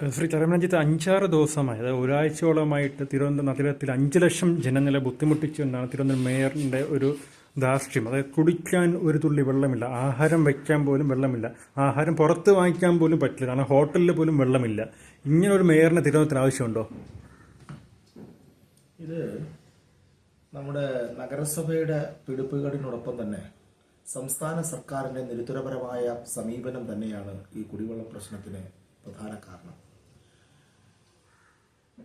ശ്രീ കരമനജിത്ത് അഞ്ചാറ് ദിവസമായി അതായത് ഒരാഴ്ചയോളമായിട്ട് തിരുവനന്തപുരം നഗരത്തിൽ അഞ്ച് ലക്ഷം ജനങ്ങളെ ബുദ്ധിമുട്ടിച്ചു എന്നാണ് തിരുവനന്തപുരം മേയറിന്റെ ഒരു ദാർഷ്ട്യം അതായത് കുടിക്കാൻ ഒരു തുള്ളി വെള്ളമില്ല ആഹാരം വയ്ക്കാൻ പോലും വെള്ളമില്ല ആഹാരം പുറത്ത് വാങ്ങിക്കാൻ പോലും പറ്റില്ല കാരണം ഹോട്ടലിൽ പോലും വെള്ളമില്ല. ഇങ്ങനെ ഒരു മേയറിന് തിരുവനന്തപുരത്തിന് ആവശ്യമുണ്ടോ? ഇത് നമ്മുടെ നഗരസഭയുടെ പിടിപ്പുകളിനോടൊപ്പം തന്നെ സംസ്ഥാന സർക്കാരിന്റെ നിരുത്തരപരമായ സമീപനം തന്നെയാണ് ഈ കുടിവെള്ള പ്രശ്നത്തിന് പ്രധാന കാരണം.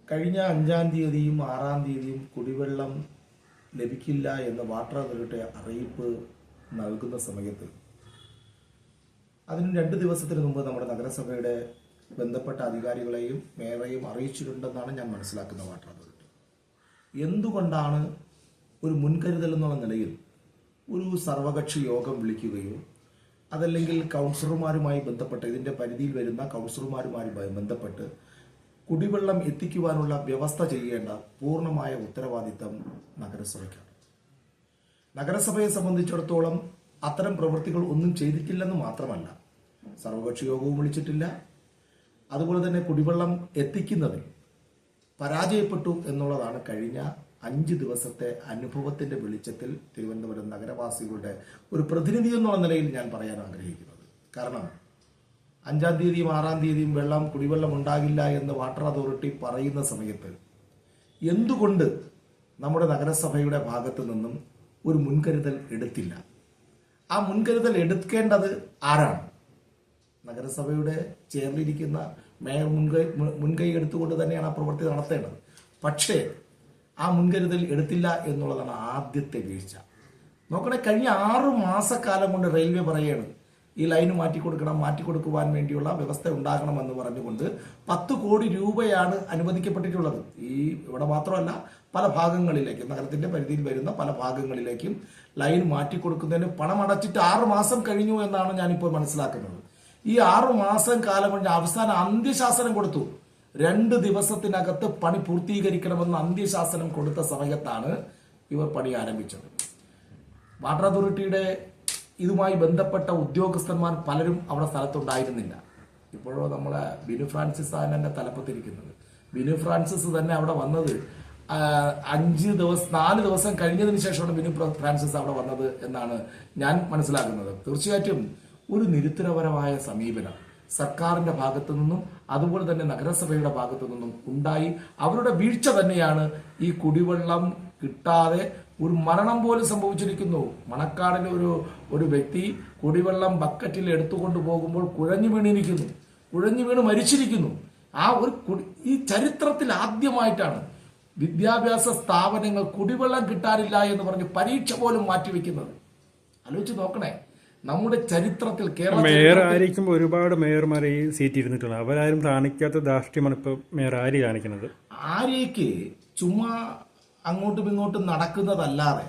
കഴിഞ്ഞ അഞ്ചാം തീയതിയും ആറാം തീയതിയും കുടിവെള്ളം ലഭിക്കില്ല എന്ന വാട്ടർ അതോറിറ്റി അറിയിപ്പ് നൽകുന്ന സമയത്ത് അതിന് രണ്ട് ദിവസത്തിന് മുമ്പ് നമ്മുടെ നഗരസഭയുടെ ബന്ധപ്പെട്ട അധികാരികളെയും മേയറെയും അറിയിച്ചിട്ടുണ്ടെന്നാണ് ഞാൻ മനസ്സിലാക്കുന്ന വാട്ടർ അതോറിറ്റി എന്തുകൊണ്ടാണ് ഒരു മുൻകരുതൽ എന്നുള്ള നിലയിൽ ഒരു സർവകക്ഷി യോഗം വിളിക്കുകയോ അതല്ലെങ്കിൽ കൗൺസിലർമാരുമായി ബന്ധപ്പെട്ട് ഇതിന്റെ പരിധിയിൽ വരുന്ന കൗൺസിലർമാരുമായി ബന്ധപ്പെട്ട് കുടിവെള്ളം എത്തിക്കുവാനുള്ള വ്യവസ്ഥ ചെയ്യേണ്ട പൂർണമായ ഉത്തരവാദിത്തം നഗരസഭയ്ക്കാണ്. നഗരസഭയെ സംബന്ധിച്ചിടത്തോളം അത്തരം പ്രവൃത്തികൾ ഒന്നും ചെയ്തിട്ടില്ലെന്ന് മാത്രമല്ല സർവകക്ഷി യോഗവും വിളിച്ചിട്ടില്ല. അതുപോലെ തന്നെ കുടിവെള്ളം എത്തിക്കുന്നതിൽ പരാജയപ്പെട്ടു എന്നുള്ളതാണ് കഴിഞ്ഞ അഞ്ച് ദിവസത്തെ അനുഭവത്തിന്റെ വെളിച്ചത്തിൽ തിരുവനന്തപുരം നഗരവാസികളുടെ ഒരു പ്രതിനിധി എന്നുള്ള നിലയിൽ ഞാൻ പറയാൻ ആഗ്രഹിക്കുന്നത്. കാരണം അഞ്ചാം തീയതിയും ആറാം തീയതിയും വെള്ളം കുടിവെള്ളം ഉണ്ടാകില്ല എന്ന് വാട്ടർ അതോറിറ്റി പറയുന്ന സമയത്ത് എന്തുകൊണ്ട് നമ്മുടെ നഗരസഭയുടെ ഭാഗത്തു നിന്നും ഒരു മുൻകരുതൽ എടുത്തില്ല? ആ മുൻകരുതൽ എടുക്കേണ്ടത് ആരാണ്? നഗരസഭയുടെ ചേർന്നിരിക്കുന്ന മേയർ മുൻകൈ മുൻകൈ എടുത്തുകൊണ്ട് തന്നെയാണ് ആ പ്രവൃത്തി നടത്തേണ്ടത്. പക്ഷേ ആ മുൻകരുതൽ എടുത്തില്ല എന്നുള്ളതാണ് ആദ്യത്തെ വീഴ്ച. നോക്കണേ കഴിഞ്ഞ ആറു മാസക്കാലം കൊണ്ട് റെയിൽവേ പറയാണ് ഈ ലൈന് മാറ്റി കൊടുക്കുവാൻ വേണ്ടിയുള്ള വ്യവസ്ഥ ഉണ്ടാകണമെന്ന് പറഞ്ഞുകൊണ്ട് പത്ത് കോടി രൂപയാണ് അനുവദിക്കപ്പെട്ടിട്ടുള്ളത്. ഈ ഇവിടെ മാത്രമല്ല പല ഭാഗങ്ങളിലേക്കും നഗരത്തിന്റെ പരിധിയിൽ വരുന്ന പല ഭാഗങ്ങളിലേക്കും ലൈൻ മാറ്റി കൊടുക്കുന്നതിന് പണം അടച്ചിട്ട് ആറ് മാസം കഴിഞ്ഞു എന്നാണ് ഞാനിപ്പോൾ മനസ്സിലാക്കുന്നത്. ഈ ആറു മാസം കാലം കൊണ്ട് അവസാന അന്ത്യശാസനം കൊടുത്തു. രണ്ട് ദിവസത്തിനകത്ത് പണി പൂർത്തീകരിക്കണമെന്ന് അന്ത്യശാസനം കൊടുത്ത സമയത്താണ് ഇവർ പണി ആരംഭിച്ചത്. വാട്ടർ അതോറിറ്റിയുടെ ഇതുമായി ബന്ധപ്പെട്ട ഉദ്യോഗസ്ഥന്മാർ പലരും അവിടെ സ്ഥലത്തുണ്ടായിരുന്നില്ല. ഇപ്പോഴോ നമ്മളെ ബിനു ഫ്രാൻസിസ് ആണ് എന്നെ തലപ്പത്തിരിക്കുന്നത്. ബിനു ഫ്രാൻസിസ് തന്നെ അവിടെ വന്നത് അഞ്ച് ദിവസം നാല് ദിവസം കഴിഞ്ഞതിന് ശേഷമാണ് ബിനു ഫ്രാൻസിസ് അവിടെ വന്നത് എന്നാണ് ഞാൻ മനസ്സിലാക്കുന്നത്. തീർച്ചയായിട്ടും ഒരു നിരുത്തരപരമായ സമീപനം സർക്കാരിന്റെ ഭാഗത്തു നിന്നും അതുപോലെ തന്നെ നഗരസഭയുടെ ഭാഗത്തു നിന്നും ഉണ്ടായി. അവരുടെ വീഴ്ച തന്നെയാണ് ഈ കുടിവെള്ളം കിട്ടാതെ ഒരു മരണം പോലും സംഭവിച്ചിരിക്കുന്നു. മണക്കാടിലെ ഒരു ഒരു വ്യക്തി കുടിവെള്ളം ബക്കറ്റിൽ എടുത്തുകൊണ്ട് പോകുമ്പോൾ കുഴഞ്ഞു വീണിരിക്കുന്നു. കുഴഞ്ഞു വീണ് മരിച്ചിരിക്കുന്നു. ആ ഒരു ഈ ചരിത്രത്തിൽ ആദ്യമായിട്ടാണ് വിദ്യാഭ്യാസ സ്ഥാപനങ്ങൾ കുടിവെള്ളം കിട്ടാനില്ല എന്ന് പറഞ്ഞ് പരീക്ഷ പോലും മാറ്റിവെക്കുന്നത്. ആലോചിച്ച് നോക്കണേ. നമ്മുടെ ചരിത്രത്തിൽ കേരള മേയർ ആയിരിക്കും ഒരുപാട് മേയർമാർ ഈ സീറ്റ് ഇരുന്നിട്ടുണ്ട്. അവരാരും കാണിക്കാത്ത ധാർഷ്ട്യമാണ് ഇപ്പൊ മേയർ ആര് കാണിക്കുന്നത്. ആരേക്ക് ചുമ്മാ അങ്ങോട്ടും ഇങ്ങോട്ടും നടക്കുന്നതല്ലാതെ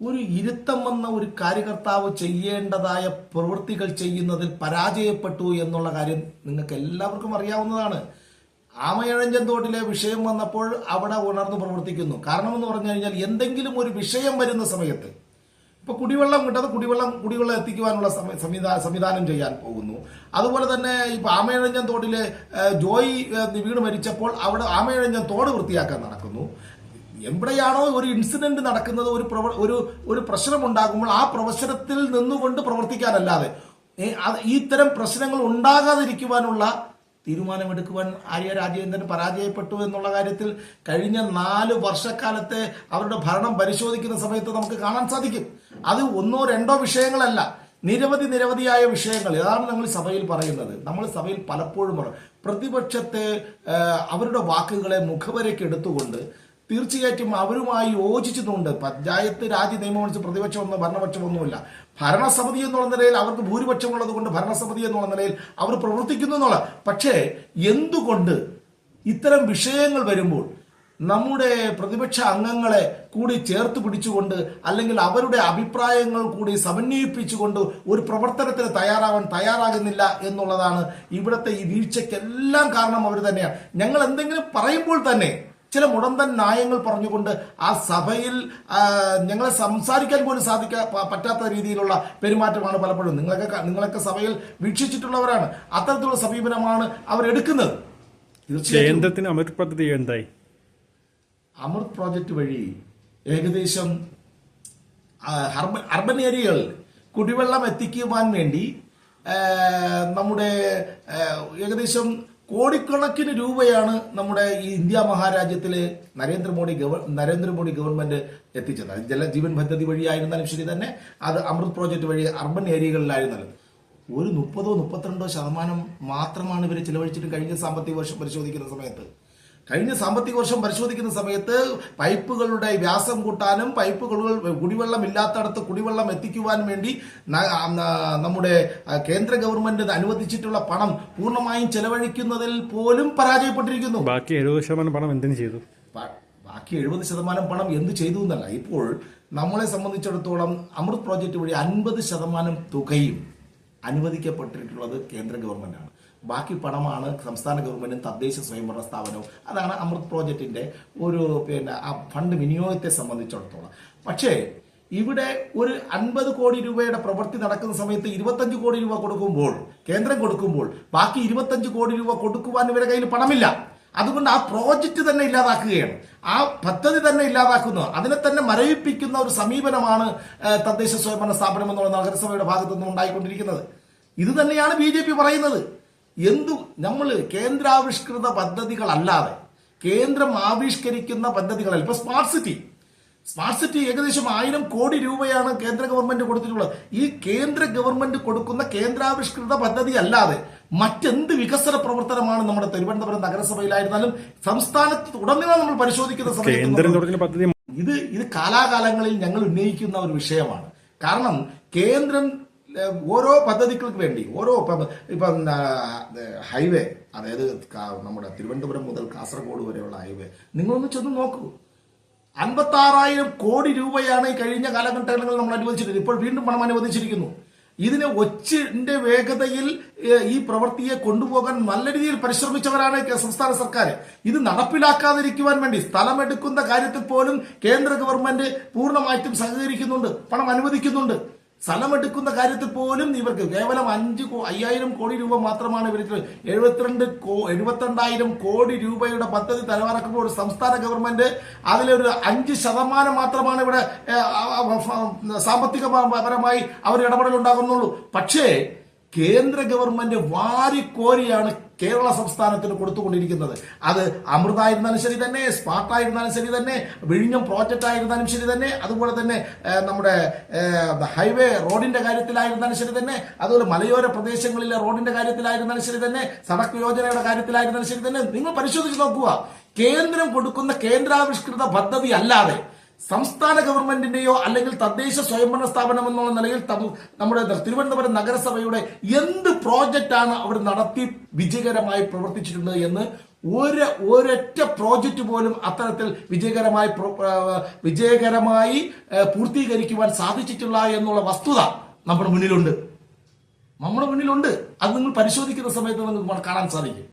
ഒരു ഇരുത്തം വന്ന ഒരു കാര്യകർത്താവ് ചെയ്യേണ്ടതായ പ്രവൃത്തികൾ ചെയ്യുന്നതിൽ പരാജയപ്പെട്ടു എന്നുള്ള കാര്യം നിങ്ങൾക്ക് എല്ലാവർക്കും അറിയാവുന്നതാണ്. ആമയഴഞ്ചൻ തോട്ടിലെ വിഷയം വന്നപ്പോൾ അവിടെ ഉണർന്നു പ്രവർത്തിക്കുന്നു. കാരണം എന്ന് പറഞ്ഞു കഴിഞ്ഞാൽ എന്തെങ്കിലും ഒരു വിഷയം വരുന്ന സമയത്ത് ഇപ്പൊ കുടിവെള്ളം കിട്ടാതെ കുടിവെള്ളം കുടിവെള്ളം എത്തിക്കുവാനുള്ള സംവിധാനം ചെയ്യാൻ പോകുന്നു. അതുപോലെ തന്നെ ഇപ്പൊ ആമയഴഞ്ചൻ തോട്ടിലെ ജോയി വീട് മരിച്ചപ്പോൾ അവിടെ ആമയഴഞ്ചൻ തോട് വൃത്തിയാക്കാൻ നടക്കുന്നു. എവിടെയാണോ ഒരു ഇൻസിഡന്റ് നടക്കുന്നത് ഒരു പ്രവ- ഒരു ഒരു പ്രശ്നം ഉണ്ടാകുമ്പോൾ ആ പ്രശ്നത്തിൽ നിന്നുകൊണ്ട് പ്രവർത്തിക്കാനല്ലാതെ ഇത്തരം പ്രശ്നങ്ങൾ ഉണ്ടാകാതിരിക്കുവാനുള്ള തീരുമാനമെടുക്കുവാൻ ആര്യ രാജേന്ദ്രൻ പരാജയപ്പെട്ടു എന്നുള്ള കാര്യത്തിൽ കഴിഞ്ഞ നാല് വർഷക്കാലത്തെ അവരുടെ ഭരണം പരിശോധിക്കുന്ന സമയത്ത് നമുക്ക് കാണാൻ സാധിക്കും. അത് ഒന്നോ രണ്ടോ വിഷയങ്ങളല്ല നിരവധി നിരവധിയായ വിഷയങ്ങൾ. ഇതാണ് നമ്മൾ സഭയിൽ പറയുന്നത്. നമ്മൾ സഭയിൽ പലപ്പോഴും പ്രതിപക്ഷത്തെ അവരുടെ വാക്കുകളെ മുഖവരയ്ക്ക് എടുത്തുകൊണ്ട് തീർച്ചയായിട്ടും അവരുമായി യോജിച്ചിട്ടുണ്ട്. പഞ്ചായത്ത് രാജ് നിയമമനുസരിച്ച് പ്രതിപക്ഷമൊന്നും ഭരണപക്ഷമൊന്നുമില്ല. ഭരണസമിതി എന്നുള്ള നിലയിൽ അവർക്ക് ഭൂരിപക്ഷമുള്ളത് കൊണ്ട് ഭരണസമിതി എന്നുള്ള നിലയിൽ അവർ പ്രവർത്തിക്കുന്നു എന്നുള്ള പക്ഷേ എന്തുകൊണ്ട് ഇത്തരം വിഷയങ്ങൾ വരുമ്പോൾ നമ്മുടെ പ്രതിപക്ഷ അംഗങ്ങളെ കൂടി ചേർത്ത് പിടിച്ചുകൊണ്ട് അല്ലെങ്കിൽ അവരുടെ അഭിപ്രായങ്ങൾ കൂടി സമന്വയിപ്പിച്ചുകൊണ്ട് ഒരു പ്രവർത്തനത്തിന് തയ്യാറാവാൻ തയ്യാറാകുന്നില്ല എന്നുള്ളതാണ് ഇവിടുത്തെ ഈ വീഴ്ചയ്ക്കെല്ലാം കാരണം അവർ തന്നെയാണ്. ഞങ്ങൾ എന്തെങ്കിലും പറയുമ്പോൾ തന്നെ ചില മുടന്തൻ ന്യായങ്ങൾ പറഞ്ഞുകൊണ്ട് ആ സഭയിൽ ഞങ്ങളെ സംസാരിക്കാൻ പോലും സാധിക്കാ പറ്റാത്ത രീതിയിലുള്ള പെരുമാറ്റമാണ് പലപ്പോഴും. നിങ്ങളൊക്കെ നിങ്ങളൊക്കെ സഭയിൽ വീക്ഷിച്ചിട്ടുള്ളവരാണ്. അത്തരത്തിലുള്ള സമീപനമാണ് അവർ എടുക്കുന്നത്. കേന്ദ്രത്തിന് അമൃത് പദ്ധതി എന്തായി? അമൃത് പ്രോജക്റ്റ് വഴി ഏകദേശം അർബൻ അർബൻ ഏരിയകളിൽ കുടിവെള്ളം എത്തിക്കുവാൻ വേണ്ടി നമ്മുടെ ഏകദേശം കോടിക്കണക്കിന് രൂപയാണ് നമ്മുടെ ഈ ഇന്ത്യ മഹാരാജ്യത്തിൽ നരേന്ദ്രമോദി ഗവ നരേന്ദ്രമോദി ഗവൺമെന്റ് എത്തിച്ചത്. അത് ജലജീവൻ പദ്ധതി വഴിയായിരുന്നാലും ശരി തന്നെ അത് അമൃത് പ്രോജക്റ്റ് വഴി അർബൻ ഏരിയകളിലായിരുന്നാലും. ഒരു മുപ്പതോ മുപ്പത്തിരണ്ടോ ശതമാനം മാത്രമാണ് ഇവർ ചിലവഴിച്ചിട്ട് കഴിഞ്ഞ സാമ്പത്തിക വർഷം പരിശോധിക്കുന്ന സമയത്ത്. കഴിഞ്ഞ സാമ്പത്തിക വർഷം പരിശോധിക്കുന്ന സമയത്ത് പൈപ്പുകളുടെ വ്യാസം കൂട്ടാനും പൈപ്പുകൾ കുടിവെള്ളം ഇല്ലാത്തടത്ത് കുടിവെള്ളം എത്തിക്കുവാനും വേണ്ടി നമ്മുടെ കേന്ദ്ര ഗവൺമെന്റ് അനുവദിച്ചിട്ടുള്ള പണം പൂർണമായും ചെലവഴിക്കുന്നതിൽ പോലും പരാജയപ്പെട്ടിരിക്കുന്നു. ബാക്കി എഴുപത് ശതമാനം പണം എന്തിനു ചെയ്തു? ബാക്കി എഴുപത് ശതമാനം പണം എന്ത് ചെയ്തു എന്നല്ല. ഇപ്പോൾ നമ്മളെ സംബന്ധിച്ചിടത്തോളം അമൃത് പ്രോജക്റ്റ് വഴി അൻപത് ശതമാനം തുകയും അനുവദിക്കപ്പെട്ടിട്ടുള്ളത് കേന്ദ്ര ഗവൺമെന്റാണ്. ബാക്കി പണമാണ് സംസ്ഥാന ഗവൺമെന്റും തദ്ദേശ സ്വയംഭരണ സ്ഥാപനവും. അതാണ് അമൃത് പ്രോജക്റ്റിന്റെ ഒരു പിന്നെ ആ ഫണ്ട് വിനിയോഗത്തെ സംബന്ധിച്ചിടത്തോളം. പക്ഷേ ഇവിടെ ഒരു അൻപത് കോടി രൂപയുടെ പ്രവൃത്തി നടക്കുന്ന സമയത്ത് ഇരുപത്തഞ്ച് കോടി രൂപ കൊടുക്കുമ്പോൾ കേന്ദ്രം കൊടുക്കുമ്പോൾ ബാക്കി ഇരുപത്തഞ്ച് കോടി രൂപ കൊടുക്കുവാൻ ഇവരുടെ കയ്യിൽ പണമില്ല. അതുകൊണ്ട് ആ പ്രോജക്റ്റ് തന്നെ ഇല്ലാതാക്കുകയാണ്. ആ പദ്ധതി തന്നെ ഇല്ലാതാക്കുന്നു. അതിനെ തന്നെ മരവിപ്പിക്കുന്ന ഒരു സമീപനമാണ് തദ്ദേശ സ്വയംഭരണ സ്ഥാപനം എന്നുള്ള നഗരസഭയുടെ ഭാഗത്തു ഉണ്ടായിക്കൊണ്ടിരിക്കുന്നത്. ഇത് തന്നെയാണ് ബി പറയുന്നത്. എന്തു നമ്മൾ കേന്ദ്രാവിഷ്കൃത പദ്ധതികളല്ലാതെ കേന്ദ്രം ആവിഷ്കരിക്കുന്ന പദ്ധതികളല്ല. ഇപ്പൊ സ്മാർട്ട് സിറ്റി സ്മാർട്ട് സിറ്റി ഏകദേശം ആയിരം കോടി രൂപയാണ് കേന്ദ്ര ഗവൺമെന്റ് കൊടുത്തിട്ടുള്ളത്. ഈ കേന്ദ്ര ഗവൺമെന്റ് കൊടുക്കുന്ന കേന്ദ്രാവിഷ്കൃത പദ്ധതി അല്ലാതെ മറ്റെന്ത് വികസന പ്രവർത്തനമാണ് നമ്മുടെ തിരുവനന്തപുരം നഗരസഭയിലായിരുന്നാലും സംസ്ഥാനത്ത് ഉടനീളം നമ്മൾ പരിശോധിക്കുന്ന സമയത്ത് ഇത് ഇത് കാലാകാലങ്ങളിൽ ഞങ്ങൾ ഉന്നയിക്കുന്ന ഒരു വിഷയമാണ്. കാരണം കേന്ദ്രം ഓരോ പദ്ധതികൾക്ക് വേണ്ടി ഓരോ ഇപ്പം ഹൈവേ അതായത് നമ്മുടെ തിരുവനന്തപുരം മുതൽ കാസർഗോഡ് വരെയുള്ള ഹൈവേ നിങ്ങളൊന്ന് ചെന്ന് നോക്കൂ. അൻപത്തി ആറായിരം കോടി രൂപയാണ് ഈ കഴിഞ്ഞ കാലഘട്ടങ്ങളിൽ നമ്മൾ അനുവദിച്ചിരിക്കുന്നത് ഇപ്പോൾ വീണ്ടും പണം അനുവദിച്ചിരിക്കുന്നു. ഇതിനെ ഒച്ചിന്റെ വേഗതയിൽ ഈ പ്രവൃത്തിയെ കൊണ്ടുപോകാൻ നല്ല രീതിയിൽ പരിശ്രമിച്ചവരാണ് സംസ്ഥാന സർക്കാർ ഇത് നടപ്പിലാക്കാതിരിക്കുവാൻ വേണ്ടി സ്ഥലമെടുക്കുന്ന കാര്യത്തിൽ പോലും കേന്ദ്ര ഗവൺമെന്റ് പൂർണമായിട്ടും സഹകരിക്കുന്നുണ്ട് പണം അനുവദിക്കുന്നുണ്ട്. സ്ഥലമെടുക്കുന്ന കാര്യത്തിൽ പോലും ഇവർക്ക് കേവലം അഞ്ച് അയ്യായിരം കോടി രൂപ മാത്രമാണ് ഇവർക്ക് എഴുപത്തിരണ്ട് കോ എഴുപത്തിരണ്ടായിരം കോടി രൂപയുടെ പദ്ധതി തലവറക്കുമ്പോൾ ഒരു സംസ്ഥാന ഗവൺമെന്റ് അതിലൊരു അഞ്ച് ശതമാനം മാത്രമാണ് ഇവിടെ സാമ്പത്തിക പരമായി അവർ ഇടപെടലുണ്ടാകുന്നുള്ളൂ. പക്ഷേ കേന്ദ്ര ഗവൺമെന്റ് വാരിക്കോരിയാണ് കേരള സംസ്ഥാനത്തിന് കൊടുത്തുകൊണ്ടിരിക്കുന്നത്. അത് അമൃതായിരുന്നാലും ശരി തന്നെ സ്പാട്ടായിരുന്നാലും ശരി തന്നെ വിഴിഞ്ഞം പ്രോജക്റ്റ് ആയിരുന്നാലും ശരി തന്നെ അതുപോലെ തന്നെ നമ്മുടെ ഹൈവേ റോഡിന്റെ കാര്യത്തിലായിരുന്നാലും ശരി തന്നെ അതുപോലെ മലയോര പ്രദേശങ്ങളിലെ റോഡിന്റെ കാര്യത്തിലായിരുന്നാലും ശരി തന്നെ സടക്ക് യോജനയുടെ കാര്യത്തിലായിരുന്നാലും ശരി തന്നെ നിങ്ങൾ പരിശോധിച്ച് നോക്കുക. കേന്ദ്രം കൊടുക്കുന്ന കേന്ദ്രാവിഷ്കൃത പദ്ധതി അല്ലാതെ സംസ്ഥാന ഗവൺമെന്റിന്റെയോ അല്ലെങ്കിൽ തദ്ദേശ സ്വയംഭരണ സ്ഥാപനം എന്നുള്ള നിലയിൽ നമ്മുടെ തിരുവനന്തപുരം നഗരസഭയുടെ എന്ത് പ്രോജക്റ്റാണ് അവർ നടത്തി വിജയകരമായി പ്രവർത്തിച്ചിട്ടുള്ളത് എന്ന് ഒരു ഒരൊറ്റ പ്രോജക്റ്റ് പോലും അത്തരത്തിൽ വിജയകരമായി വിജയകരമായി പൂർത്തീകരിക്കുവാൻ സാധിച്ചിട്ടില്ല എന്നുള്ള വസ്തുത നമ്മുടെ മുന്നിലുണ്ട്. നമ്മുടെ മുന്നിലുണ്ട്. അത് നിങ്ങൾ പരിശോധിക്കുന്ന സമയത്ത് നിങ്ങൾക്ക് കാണാൻ സാധിക്കും.